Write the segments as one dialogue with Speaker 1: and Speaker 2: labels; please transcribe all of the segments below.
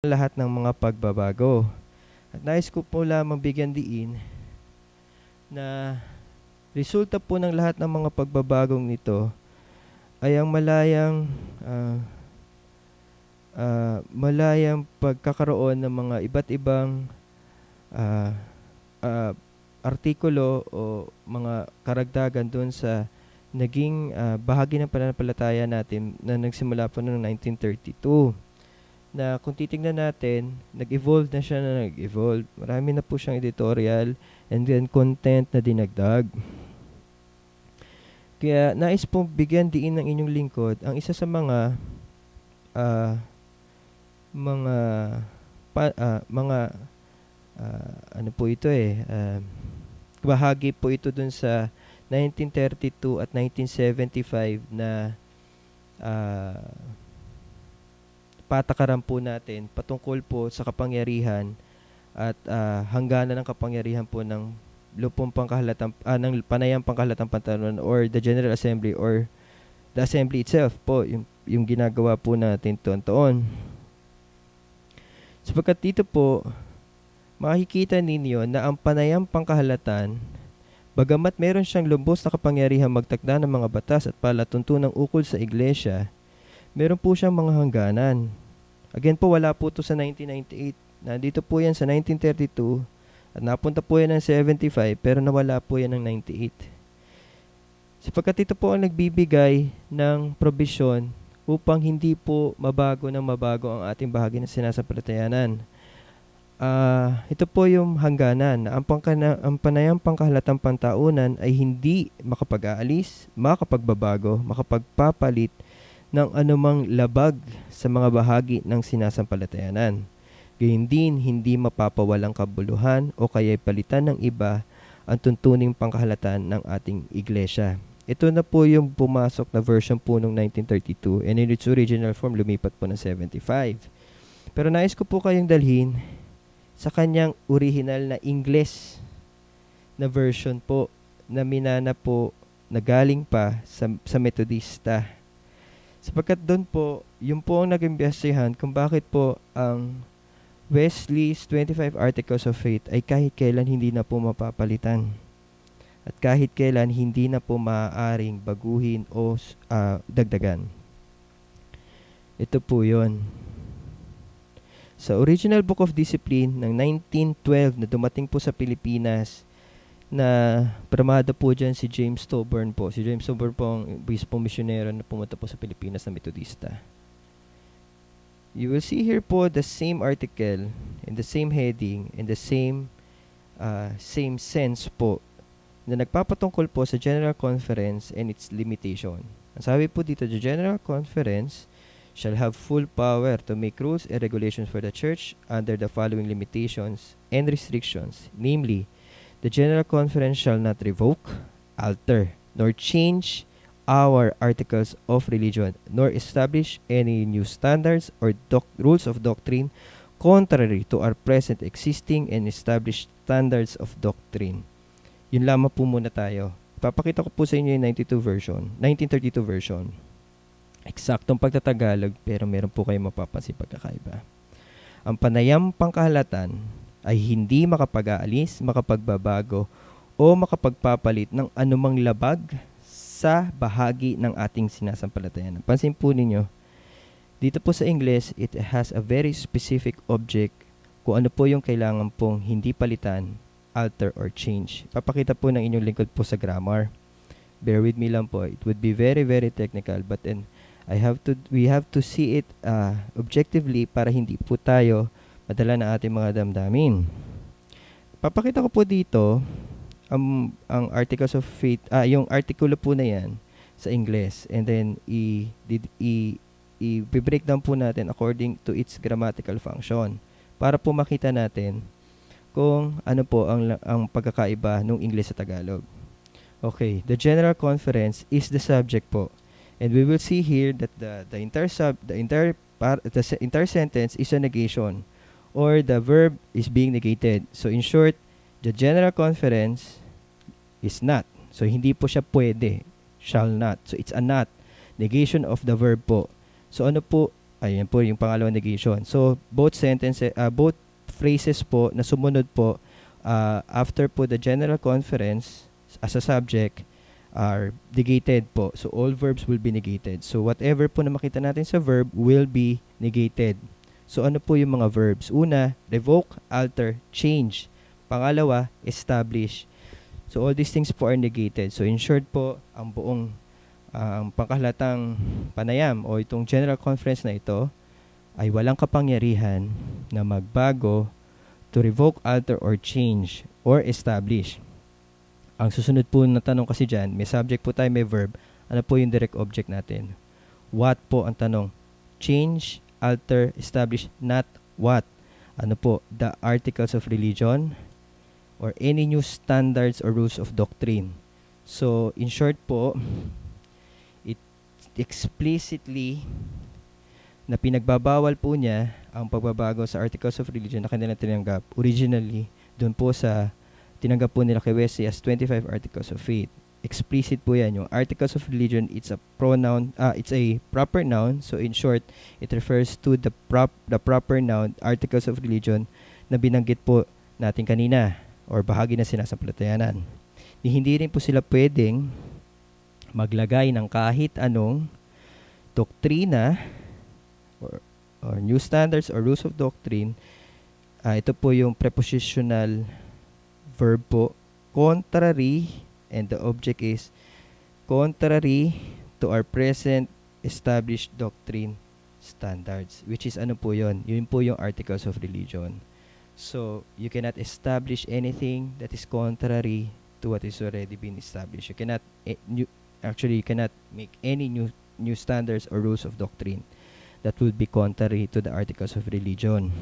Speaker 1: lahat ng mga pagbabago. At nais ko po lamang bigyan diin na resulta po ng lahat ng mga pagbabagong nito ay ang malayang ah, ah, malayang pagkakaroon ng mga iba't ibang ah, ah, artikulo o mga karagdagan doon sa naging ah, bahagi ng pananampalataya natin na nagsimula po noong 1932 na kung titingnan natin, nag-evolve na siya na nag-evolve. Marami na po siyang editorial and then content na dinagdag. Kaya nais pong bigyan diin ng inyong lingkod ang isa sa mga ah, mga pa, ah, mga ah, ano po ito eh ah, bahagi po ito dun sa 1932 at 1975 na ah, patakaran po natin patungkol po sa kapangyarihan at ah, hangganan ng kapangyarihan po ng lupong pangkahalatang ah, ng panayang pangkahalatang pantalan or the General Assembly or the Assembly itself po yung, yung ginagawa po natin taon-taon. Sapagkat dito po makikita ninyo na ang panayang pangkahalatan bagamat meron siyang lubos na kapangyarihan magtakda ng mga batas at palatuntunang ukol sa iglesia, meron po siyang mga hangganan. Again po, wala po to sa 1998. Nandito po yan sa 1932 at napunta po yan ng 75 pero nawala po yan ng 98. Sapagkat ito po ang nagbibigay ng probisyon upang hindi po mabago ng mabago ang ating bahagi ng sinasampalatayanan. Ah, ito po yung hangganan na ang, pangkana, ang panayang pangkahalatang pantaunan ay hindi makapag-aalis, makapagbabago, makapagpapalit ng anumang labag sa mga bahagi ng sinasampalatayanan. Gayun din, hindi mapapawalang kabuluhan o kaya'y palitan ng iba ang tuntuning pangkahalatan ng ating iglesia. Ito na po yung pumasok na version po noong 1932 and in its original form lumipat po ng 75. Pero nais ko po kayong dalhin sa kanyang original na Ingles na version po na minana po na galing pa sa, sa Metodista. Sapagkat doon po, yun po ang nag-imbestihan kung bakit po ang Wesley's 25 Articles of Faith ay kahit kailan hindi na po mapapalitan. At kahit kailan hindi na po maaaring baguhin o ah, dagdagan. Ito po yon. Sa original Book of Discipline ng 1912 na dumating po sa Pilipinas na pramada po dyan si James Toburn po. Si James Toburn po ang bispong misyonero na pumunta po sa Pilipinas na Metodista. You will see here po the same article in the same heading in the same uh, same sense po na nagpapatungkol po sa General Conference and its limitation. Ang sabi po dito, the General Conference shall have full power to make rules and regulations for the church under the following limitations and restrictions, namely, the General Conference shall not revoke, alter, nor change our articles of religion, nor establish any new standards or rules of doctrine contrary to our present existing and established standards of doctrine. Yun lamang po muna tayo. Papakita ko po sa inyo yung 92 version, 1932 version. Eksaktong pagtatagalog pero meron po kayong mapapansin pagkakaiba. Ang panayam pangkahalatan ay hindi makapag-aalis, makapagbabago o makapagpapalit ng anumang labag sa bahagi ng ating sinasampalatayan. Pansin po ninyo, dito po sa English, it has a very specific object kung ano po yung kailangan pong hindi palitan, alter, or change. Papakita po ng inyong lingkod po sa grammar. Bear with me lang po. It would be very, very technical but then I have to we have to see it uh, objectively para hindi po tayo madala ng ating mga damdamin. Papakita ko po dito ang ang articles of faith ah yung artikulo po na yan sa Ingles and then i did i i-break down po natin according to its grammatical function para po makita natin kung ano po ang ang pagkakaiba ng Ingles sa Tagalog. Okay, the general conference is the subject po. And we will see here that the the entire sub the entire par, the entire sentence is a negation or the verb is being negated. So in short, the general conference is not. So hindi po siya pwede, shall not. So it's a not negation of the verb po. So ano po Ayan po yung pangalawang negation. So, both sentences, uh, both phrases po na sumunod po uh, after po the general conference as a subject are negated po. So, all verbs will be negated. So, whatever po na makita natin sa verb will be negated. So, ano po yung mga verbs? Una, revoke, alter, change. Pangalawa, establish. So, all these things po are negated. So, in short po, ang buong uh, ang pangkahalatang panayam o itong general conference na ito ay walang kapangyarihan na magbago to revoke, alter, or change or establish. Ang susunod po na tanong kasi dyan, may subject po tayo, may verb. Ano po yung direct object natin? What po ang tanong? Change, alter, establish, not what. Ano po? The articles of religion or any new standards or rules of doctrine. So, in short po, explicitly na pinagbabawal po niya ang pagbabago sa Articles of Religion na kanilang tinanggap originally doon po sa tinanggap po nila kay Wesley as 25 Articles of Faith. Explicit po yan. Yung Articles of Religion, it's a pronoun, uh, it's a proper noun. So in short, it refers to the prop the proper noun Articles of Religion na binanggit po natin kanina or bahagi na sinasampalatayanan. Hindi rin po sila pwedeng maglagay ng kahit anong doktrina or, or new standards or rules of doctrine, uh, ito po yung prepositional verb po, contrary, and the object is contrary to our present established doctrine standards, which is ano po yon Yun po yung articles of religion. So, you cannot establish anything that is contrary to what is already been established. You cannot eh, new, actually you cannot make any new new standards or rules of doctrine that would be contrary to the articles of religion.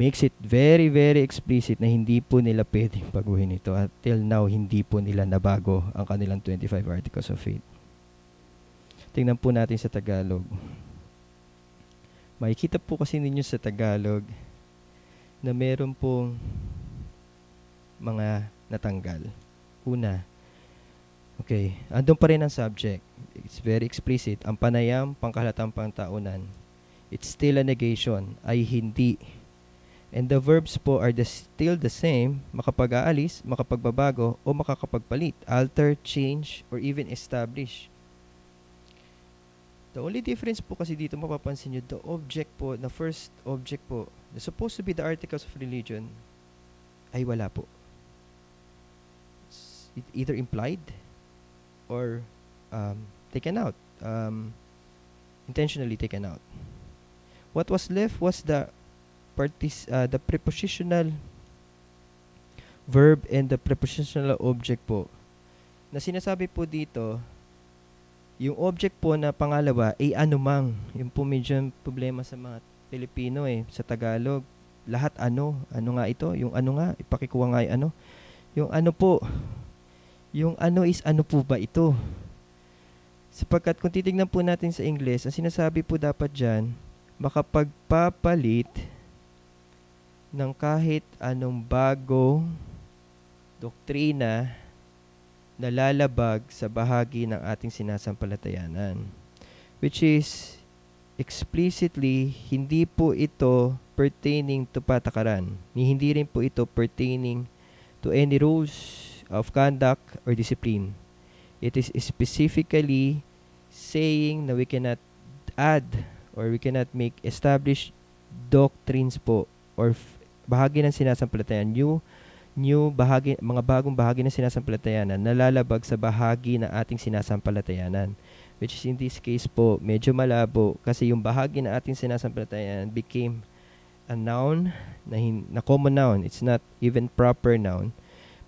Speaker 1: Makes it very, very explicit na hindi po nila pwedeng baguhin ito. At till now, hindi po nila nabago ang kanilang 25 articles of faith. Tingnan po natin sa Tagalog. Makikita po kasi ninyo sa Tagalog na meron pong mga natanggal. Una, Okay, andun pa rin ang subject. It's very explicit. Ang panayam, pangkahalatang pangtaunan. It's still a negation, ay hindi. And the verbs po are the, still the same, makapag-aalis, makapagbabago, o makakapagpalit, alter, change, or even establish. The only difference po kasi dito mapapansin nyo, the object po, the first object po, the supposed to be the articles of religion, ay wala po. It's either implied or um, taken out, um, intentionally taken out. What was left was the partic- uh, the prepositional verb and the prepositional object po. Na sinasabi po dito, yung object po na pangalawa ay anumang. Yung po medyo problema sa mga Pilipino eh, sa Tagalog. Lahat ano, ano nga ito? Yung ano nga, ipakikuha nga yung ano. Yung ano po, yung ano is ano po ba ito? Sapagkat kung titignan po natin sa English, ang sinasabi po dapat dyan, makapagpapalit ng kahit anong bago doktrina na lalabag sa bahagi ng ating sinasampalatayanan. Which is, explicitly, hindi po ito pertaining to patakaran. Hindi rin po ito pertaining to any rules of conduct or discipline. It is specifically saying na we cannot add or we cannot make established doctrines po or bahagi ng sinasampalatayan new new bahagi mga bagong bahagi ng sinasampalatayanan nalalabag sa bahagi ng ating sinasampalatayanan which is in this case po medyo malabo kasi yung bahagi ng ating sinasampalatayanan became a noun na, hin, na common noun it's not even proper noun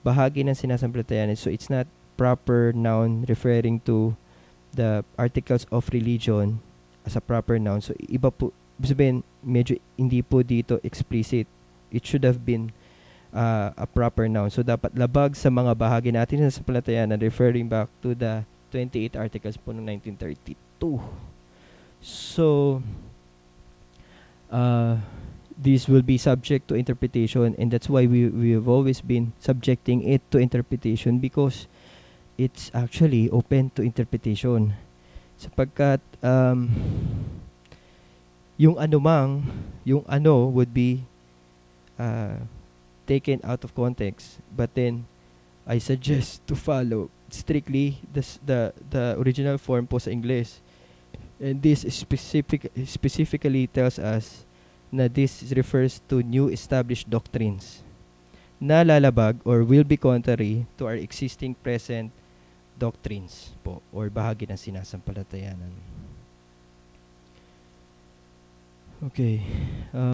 Speaker 1: bahagi ng sinasampalatayanan. So it's not proper noun referring to the articles of religion as a proper noun. So iba po, sabihin, medyo hindi po dito explicit. It should have been uh, a proper noun. So dapat labag sa mga bahagi natin sa sampalatayanan referring back to the 28 articles po ng 1932. So, uh, this will be subject to interpretation and that's why we we have always been subjecting it to interpretation because it's actually open to interpretation sapagkat um, yung anumang, yung ano would be uh, taken out of context. But then, I suggest to follow strictly the, the, the original form po sa English. And this specific, specifically tells us na this refers to new established doctrines na lalabag or will be contrary to our existing present doctrines po or bahagi ng sinasampalatayanan. Okay. Uh,